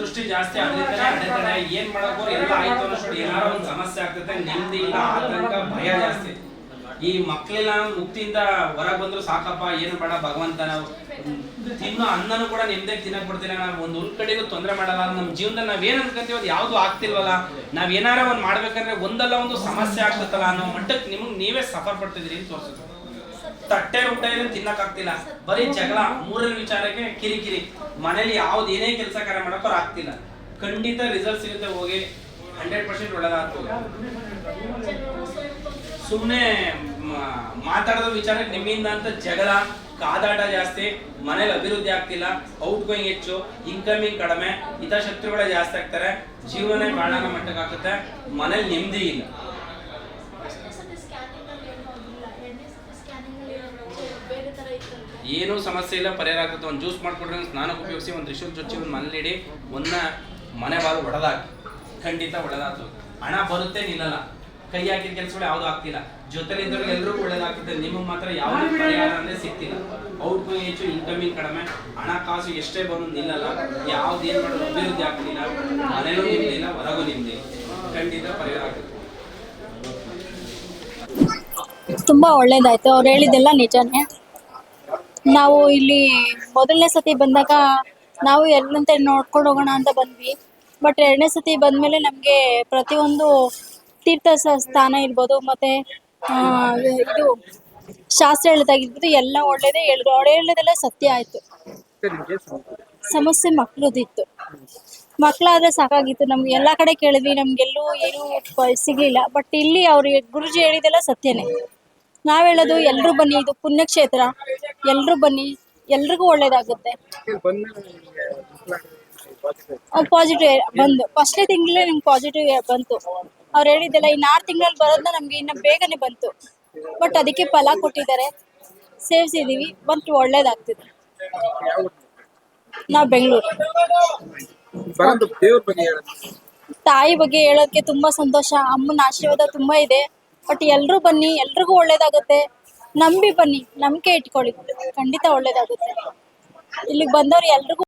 ದೃಷ್ಟಿ ಜಾಸ್ತಿ ಆಗ್ಲಿಕ್ಕೆ ಏನ್ ಮಾಡಕ್ಕೋ ಎಲ್ಲ ಆಯ್ತು ಅನ್ನೋಷ್ಟು ಏನಾರ ಒಂದು ಸಮಸ್ಯೆ ಆಗ್ತದೆ ನೆಮ್ಮದಿ ಇಲ್ಲ, ಆತಂಕ, ಭಯ ಜಾಸ್ತಿ. ಈ ಮಕ್ಕಳೆಲ್ಲ ಮುಕ್ತಿಯಿಂದ ಹೊರಗೆ ಬಂದ್ರು ಸಾಕಪ್ಪ, ಏನು ಬೇಡ, ಭಗವಂತ ನಾವು ತಿನ್ನೋ ಅನ್ನನೂ ಕೂಡ ನಿಮ್ದೇ ತಿನ್ನಕ್ ಬಿಡ್ತಿಲ್ಲ ನಾವು ಒಂದು ಉಳ್ ಕಡೆಗೂ ತೊಂದರೆ ಮಾಡಲ್ಲ ನಮ್ಮ ಜೀವನದಲ್ಲಿ ನಾವ್ ಏನ್ ಅನ್ಕೊಂತೀವಿ ಅದು ಯಾವ್ದು ಆಗ್ತಿಲ್ವಲ್ಲ. ನಾವ್ ಏನಾರ ಒಂದ್ ಮಾಡ್ಬೇಕಂದ್ರೆ ಒಂದಲ್ಲ ಒಂದು ಸಮಸ್ಯೆ ಆಗ್ತತ್ತಲ್ಲ ಅನ್ನೋ ಮಟ್ಟಕ್ಕೆ ನಿಮ್ಗೆ ನೀವೇ ಸಫರ್ ಪಡ್ತಿದ್ರಿ ಅಂತ ತೋರಿಸುತ್ತೆ. ತಟ್ಟೆ ಊಟ ಏನು ತಿನ್ನಕ್ ಆಗ್ತಿಲ್ಲ. ಬರೀ ಜಗಳ, ಮೂರನೇ ವಿಚಾರಕ್ಕೆ ಕಿರಿಕಿರಿ. ಮನೇಲಿ ಯಾವ್ದು ಏನೇ ಕೆಲಸ ಕಾರ್ಯ ಮಾಡಕ್ಕೋ ಆಗ್ತಿಲ್ಲ. ಖಂಡಿತ ರಿಸಲ್ಟ್ ಸಿಗುತ್ತೆ ಹೋಗಿ ಹಂಡ್ರೆಡ್ ಪರ್ಸೆಂಟ್ ಒಳ್ಳೇದಾಗ್ತದೆ ಸುಮ್ಮನೆ ಮಾತಾಡೋದು ವಿಚಾರಕ್ಕೆ ನಿಮ್ಮಿಂದ ಅಂತ ಜಗಳ, ಕಾದಾಟ ಜಾಸ್ತಿ, ಮನೇಲಿ ಅಭಿವೃದ್ಧಿ ಆಗ್ತಿಲ್ಲ ಔಟ್ ಗೋಯಿಂಗ್ ಹೆಚ್ಚು ಇನ್ಕಮಿಂಗ್ ಕಡಿಮೆ ಹಿತಶತ್ರುಗಳೇ ಜಾಸ್ತಿ ಆಗ್ತಾರೆ, ಜೀವನ ಬಾಳನ ಮಟ್ಟಕ್ಕಾಗುತ್ತೆ ಮನೇಲಿ ನೆಮ್ಮದಿ ಇಲ್ಲ ಫಸ್ಟ್ನೇ ಸತಿ ಸ್ಕ್ಯಾನಿಂಗ್ ಅಲ್ಲಿ ಏನೂ ಆಗಿಲ್ಲ ಎರಡನೇ ಸತಿ ಸ್ಕ್ಯಾನಿಂಗ್ ಅಲ್ಲಿ ಬೇರೆ ತರ ಇತ್ತಂತೆ ಏನೂ ಸಮಸ್ಯೆ ಇಲ್ಲ, ಪರಿಹಾರ ಆಗುತ್ತೆ. ಒಂದು ಜ್ಯೂಸ್ ಮಾಡ್ಕೊಡ್ರಿ ಒಂದು ಸ್ನಾನಕ್ಕೆ ಉಪಯೋಗಿಸಿ ಒಂದು ತ್ರಿಶೂಲ್ ಚುಚ್ಚಿ ಒಂದು ಮನೇಲಿ ಇಡಿ ಒಂದನ್ನ ಮನೆ ಬಾರು ಒಡೆದಾಕಿ. ಖಂಡಿತ ಒಳ್ಳೆದಾಗ್ತದೆ ಹಣ ಬರುತ್ತೆ, ನಿಲ್ಲಲ್ಲ. ಕೈ ಹಾಕಿದ ಕೆಲಸಗಳು ಯಾವುದು ಆಗ್ತಿಲ್ಲ. ಜೊತೆಲಿದ್ದವ್ರಿಗೆ ಎಲ್ಲರೂ ಒಳ್ಳೇದಾಗ್ತದೆ. ನಿಮಗೆ ಮಾತ್ರ ಯಾವುದೇ ಪರಿಹಾರ ಅಂದ್ರೆ ಸಿಗ್ತಿಲ್ಲ. ಔಟ್ ಗೋಯಿಂಗ್ ಹೆಚ್ಚು ಇನ್ಕಮಿಂಗ್ ಕಡಿಮೆ. ಹಣಕಾಸು ಎಷ್ಟೇ ಬಂದು ನಿಲ್ಲಲ್ಲ. ಯಾವ್ದು ಏನು ಮಾಡೋದು ಅಭಿವೃದ್ಧಿ ಆಗ್ತಿಲ್ಲ. ಮನೇಲೂ ನಿಮ್ದಿಲ್ಲ ಹೊರಗೂ ನಿಮ್ದಿ ಖಂಡಿತ ಪರಿಹಾರ ಆಗ್ತದೆ ತುಂಬಾ ಒಳ್ಳೇದಾಯ್ತು. ಅವ್ರು ಹೇಳಿದ್ದೆಲ್ಲ ನಿಜಾನೇ. ನಾವು ಇಲ್ಲಿ ಮೊದಲನೇ ಸತಿ ಬಂದಾಗ ನಾವು ಎಲ್ಲಂತ ನೋಡ್ಕೊಂಡು ಹೋಗೋಣ ಅಂತ ಬಂದ್ವಿ. ಬಟ್ ಎರಡನೇ ಸತಿ ಬಂದ್ಮೇಲೆ ನಮಗೆ ಪ್ರತಿಯೊಂದು ತೀರ್ಥ ಸ್ಥಾನ ಇರ್ಬೋದು, ಮತ್ತೆ ಇದು ಶಾಸ್ತ್ರ ಹೇಳೋದಾಗಿರ್ಬೋದು, ಎಲ್ಲ ಒಳ್ಳೇದೇ ಹೇಳಿದ್ರು ಅವ್ರು ಸತ್ಯ ಆಯ್ತು. ಸಮಸ್ಯೆ ಮಕ್ಳದಿತ್ತು. ಮಕ್ಕಳಾದ್ರೆ ಸಾಕಾಗಿತ್ತು. ನಮ್ಗೆ ಎಲ್ಲ ಕಡೆ ಕೇಳಿದ್ವಿ, ನಮ್ಗೆಲ್ಲೂ ಏನು ಸಿಗ್ಲಿಲ್ಲ. ಬಟ್ ಇಲ್ಲಿ ಅವ್ರು ಗುರುಜಿ ಹೇಳಿದೆಲ್ಲ ಸತ್ಯನೇ. ನಾವ್ ಹೇಳೋದು, ಎಲ್ರು ಬನ್ನಿ, ಇದು ಪುಣ್ಯಕ್ಷೇತ್ರ. ಎಲ್ರು ಬನ್ನಿ ಎಲ್ರಿಗೂ ಒಳ್ಳೇದಾಗುತ್ತೆ. ಪಾಸಿಟಿವ್ ಬಂದು ಫಸ್ಟ್ನೇ ತಿಂಗಳೇ ನಿಮ್ಗೆ ಪಾಸಿಟಿವ್ ಬಂತು. ಅವ್ರು ಹೇಳಿದ್ದೆಲ್ಲ ಇನ್ನು ಆರು ತಿಂಗಳಲ್ಲಿ ಬರೋದನ್ನ ನಮ್ಗೆ ಇನ್ನು ಬೇಗನೆ ಬಂತು. ಬಟ್ ಅದಕ್ಕೆ ಫಲ ಕೊಟ್ಟಿದ್ದಾರೆ. ಸೇವಿಸಿದೀವಿ ಬಟ್ ಒಳ್ಳೇದಾಗ್ತಿದೆ. ನಾವು ಬೆಂಗಳೂರು. ತಾಯಿ ಬಗ್ಗೆ ಹೇಳೋದಕ್ಕೆ ತುಂಬಾ ಸಂತೋಷ. ಅಮ್ಮನ ಆಶೀರ್ವಾದ ತುಂಬಾ ಇದೆ. ಬಟ್ ಎಲ್ರು ಬನ್ನಿ ಎಲ್ರಿಗೂ ಒಳ್ಳೇದಾಗುತ್ತೆ. ನಂಬಿ ಬನ್ನಿ ನಂಬಿಕೆ ಇಟ್ಕೊಳ್ಳಿ. ಖಂಡಿತ ಒಳ್ಳೇದಾಗುತ್ತೆ. ಇಲ್ಲಿಗೆ ಬಂದವರು ಎಲ್ರಿಗೂ